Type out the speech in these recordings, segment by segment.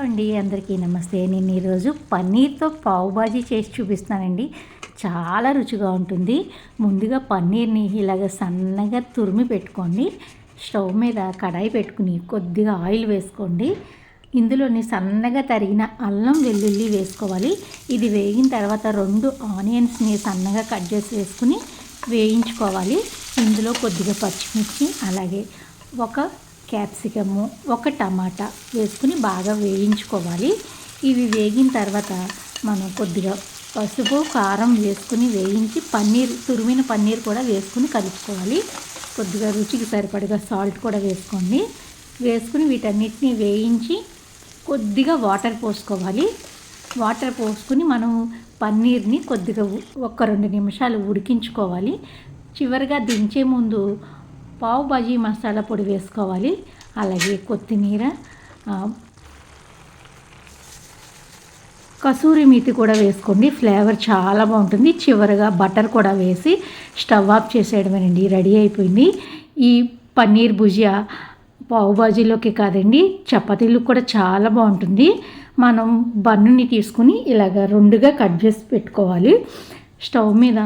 అండి అందరికీ నమస్తే. నేను ఈరోజు పన్నీర్తో పావు బాజీ చేసి చూపిస్తానండి చాలా రుచిగా ఉంటుంది. ముందుగా పన్నీర్ని ఇలాగ సన్నగా తురిమి పెట్టుకోండి. స్టవ్ మీద కడాయి పెట్టుకుని కొద్దిగా ఆయిల్ వేసుకోండి. ఇందులోని సన్నగా తరిగిన అల్లం వెల్లుల్లి వేసుకోవాలి. ఇది వేగిన తర్వాత రెండు ఆనియన్స్ని సన్నగా కట్ చేసి వేసుకుని వేయించుకోవాలి. ఇందులో కొద్దిగా పచ్చిమిర్చి అలాగే ఒక క్యాప్సికము ఒక టమాటా వేసుకుని బాగా వేయించుకోవాలి. ఇవి వేగిన తర్వాత మనం కొద్దిగా పసుపు కారం వేసుకుని వేయించి పన్నీర్ తురిమిన పన్నీర్ కూడా వేసుకుని కలుపుకోవాలి. కొద్దిగా రుచికి సరిపడగా సాల్ట్ కూడా వేసుకోండి. వేసుకుని వీటన్నిటిని వేయించి కొద్దిగా వాటర్ పోసుకోవాలి. వాటర్ పోసుకుని మనం పన్నీర్ని కొద్దిగా ఒక్క ఒక రెండు నిమిషాలు ఉడికించుకోవాలి. చివరిగా దించే ముందు పావు బాజీ మసాలా పొడి వేసుకోవాలి అలాగే కొత్తిమీర కసూరి మీతి కూడా వేసుకోండి. ఫ్లేవర్ చాలా బాగుంటుంది. చివరిగా బటర్ కూడా వేసి స్టవ్ ఆఫ్ చేసేయడమేనండి. రెడీ అయిపోయింది. ఈ పన్నీర్ భుజియా పావు బాజీలోకి కాదండి చపాతీలు కూడా చాలా బాగుంటుంది. మనం బన్నుని తీసుకుని ఇలాగ రెండుగా కట్ చేసి పెట్టుకోవాలి. స్టవ్ మీద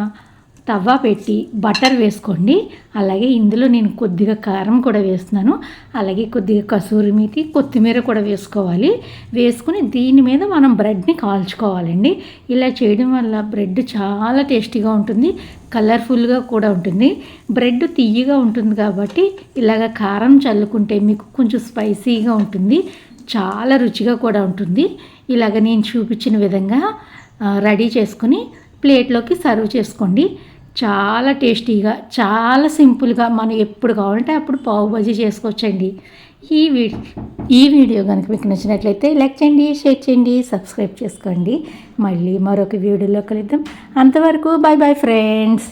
తవ్వ పెట్టి బటర్ వేసుకోండి. అలాగే ఇందులో నేను కొద్దిగా కారం కూడా వేస్తున్నాను. అలాగే కొద్దిగా కసూరి మీతి కొత్తిమీర కూడా వేసుకోవాలి. వేసుకుని దీని మీద మనం బ్రెడ్ని కాల్చుకోవాలండి. ఇలా చేయడం వల్ల బ్రెడ్ చాలా టేస్టీగా ఉంటుంది కలర్ఫుల్గా కూడా ఉంటుంది. బ్రెడ్ తియ్యగా ఉంటుంది కాబట్టి ఇలాగ కారం చల్లుకుంటే మీకు కొంచెం స్పైసీగా ఉంటుంది చాలా రుచిగా కూడా ఉంటుంది. ఇలాగ నేను చూపించిన విధంగా రెడీ చేసుకుని ప్లేట్లోకి సర్వ్ చేసుకోండి. చాలా టేస్టీగా చాలా సింపుల్గా మనం ఎప్పుడు కావాలంటే అప్పుడు పావు బజీ చేసుకోవచ్చండి. ఈ వీడియో ఈ వీడియో కనుక మీకు నచ్చినట్లయితే లైక్ చేయండి షేర్ చేయండి సబ్స్క్రైబ్ చేసుకోండి. మళ్ళీ మరొక వీడియోలో కలుద్దాం. అంతవరకు బాయ్ బాయ్ ఫ్రెండ్స్.